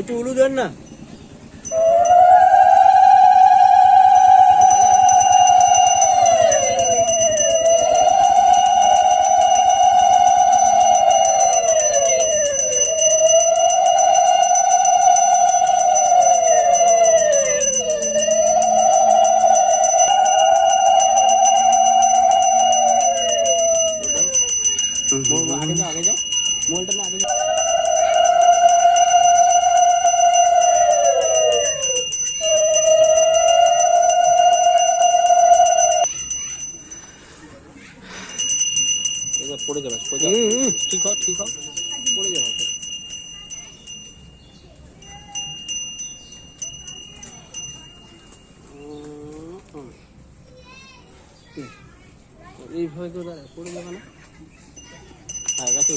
একটু উলু দেন না মোল আগে যাও আগে যাও মোলটা না আগে ঠিক হোক ঠিক হোক পড়ে যাবে এইভাবে করে দাঁড়ায়, পড়ে যাবে না হ্যাঁ গাছে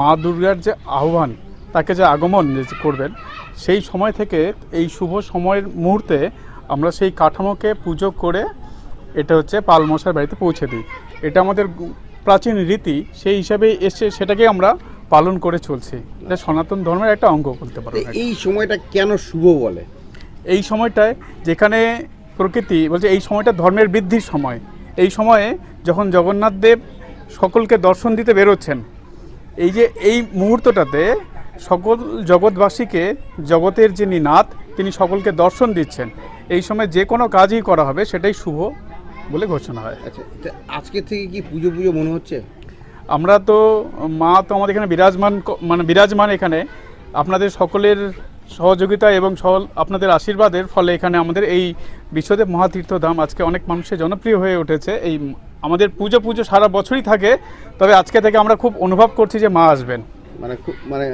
মা দুর্গার যে আহ্বান তাকে যে আগমন করবেন সেই সময় থেকে এই শুভ সময়ের মুহূর্তে আমরা সেই কাঠামোকে পুজো করে এটা হচ্ছে পালমশার বাড়িতে পৌঁছে দিই। এটা আমাদের প্রাচীন রীতি সেই হিসাবে এসে সেটাকে আমরা পালন করে চলছি। এটা সনাতন ধর্মের একটা অঙ্গ বলতে পারো এই সময়টা কেন শুভ বলে? এই সময়টায় যেখানে প্রকৃতি বলছে এই সময়টা ধর্মের বৃদ্ধির সময়। এই সময়ে যখন জগন্নাথ দেব সকলকে দর্শন দিতে বেরোচ্ছেন এই যে এই মুহূর্তটাতে সকল জগৎবাসীকে জগতের যিনি নাথ তিনি সকলকে দর্শন দিচ্ছেন। এই সময় যে কোনো কাজই করা হবে সেটাই শুভ বলে ঘোষণা হয়। আচ্ছা আজকে থেকে কি পুজো পুজো মনে হচ্ছে? আমরা তো মা তো আমাদের এখানে বিরাজমান মানে বিরাজমান এখানে। আপনাদের সকলের সহযোগিতা এবং সকল আপনাদের আশীর্বাদের ফলে এখানে আমাদের এই বিশ্বদেব মহাতীর্থ ধাম আজকে অনেক মানুষের জনপ্রিয় হয়ে উঠেছে। এই আমাদের পুজো পুজো সারা বছরই থাকে তবে আজকে থেকে আমরা খুব অনুভব করছি যে মা আসবেন। মানে খুব মানে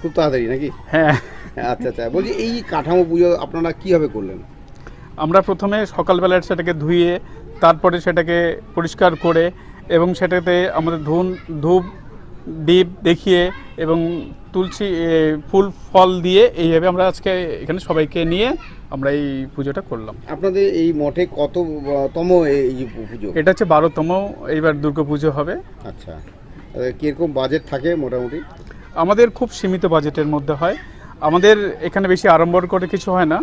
খুব তাড়াতাড়ি নাকি? হ্যাঁ। আচ্ছা আচ্ছা। বলছি এই কাঠামো পুজো আপনারা কীভাবে করলেন? আমরা প্রথমে সকালবেলায় সেটাকে ধুয়ে তারপরে সেটাকে পরিষ্কার করে এবং সেটাতে আমাদের ধুন ধূপ দ্বীপ দেখিয়ে এবং তুলসী ফুল ফল দিয়ে এইভাবে আমরা আজকে এখানে সবাইকে নিয়ে আমরা এই পুজোটা করলাম। আপনাদের এই মঠে কত তম এই পুজো? এটা হচ্ছে বারোতম এইবার দুর্গা পুজো হবে। আচ্ছা কীরকম বাজেট থাকে মোটামুটি? আমাদের খুব সীমিত বাজেটের মধ্যে হয়। আমাদের এখানে বেশি আড়ম্বর করে কিছু হয় না।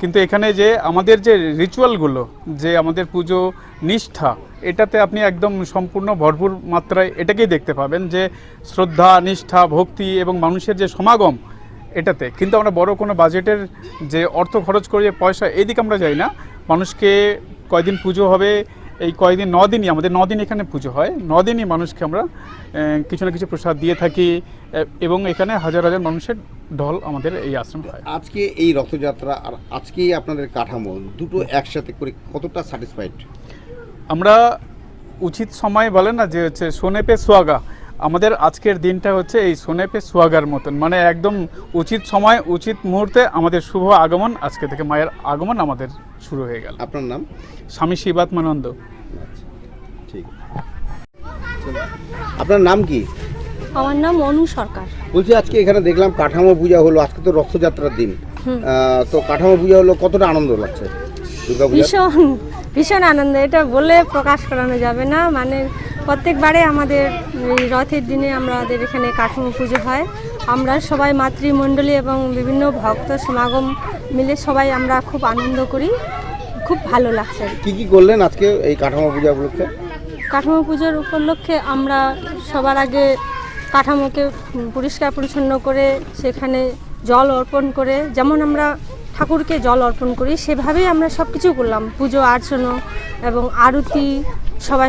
কিন্তু এখানে যে আমাদের যে রিচুয়ালগুলো যে আমাদের পুজো নিষ্ঠা, এটাতে আপনি একদম সম্পূর্ণ ভরপুর মাত্রায় এটাকেই দেখতে পাবেন যে শ্রদ্ধা, নিষ্ঠা, ভক্তি এবং মানুষের যে সমাগম এটাতে। কিন্তু আমরা বড় কোনো বাজেটের যে অর্থ খরচ করে পয়সা এইদিকে আমরা যাই না। মানুষকে কয়দিন পুজো হবে এই কয়দিন দিনই আমাদের দিন এখানে পুজো হয়। দিনই মানুষকে আমরা কিছু না কিছু প্রসাদ দিয়ে থাকি এবং এখানে হাজার হাজার মানুষের ঢল আমাদের এই আশ্রম হয়। আজকে এই রথযাত্রা আর আজকে আপনাদের কাঠামো দুটো একসাথে করে কতটা স্যাটিসফাইড আমরা উচিত সময় বলে না যে হচ্ছে সোনেপে সোয়াগা। আমাদের আজকের দিনটা হচ্ছে এই সোনেপে সোয়াগার মতন। মানে একদম উচিত সময় উচিত মুহূর্তে আমাদের শুভ আগমন আজকে থেকে মায়ের আগমন আমাদের শুরু হয়ে গেল। আপনার নাম? স্বামী শিবাত্মানন্দ। আচ্ছা ঠিক আপনার নাম কি? আমার নাম অনু সরকার। বলছি আজকে এখানে দেখলাম কাঠামো পূজা হলো আজকে তো রথযাত্রার দিন। তো কাঠামো পূজা হলো কতটা আনন্দ লাগছে ভীষণ ভীষণ আনন্দ। এটা বলে প্রকাশ করানো যাবে না। মানে প্রত্যেকবারে আমাদের রথের দিনে আমাদের এখানে কাঠামো পুজো হয়। আমরা সবাই মাতৃমণ্ডলী এবং বিভিন্ন ভক্ত সমাগম মিলে সবাই আমরা খুব আনন্দ করি। খুব ভালো লাগছে। কি কি করলেন আজকে এই কাঠামো পূজা উপলক্ষে? কাঠামো পুজোর উপলক্ষে আমরা সবার আগে কাঠামোকে পরিষ্কার পরিচ্ছন্ন করে সেখানে জল অর্পণ করে যেমন আমরা ঠাকুরকে জল অর্পণ করি সেভাবেই আমরা সব কিছু করলাম। পুজো অর্চনা এবং আরতি সবাই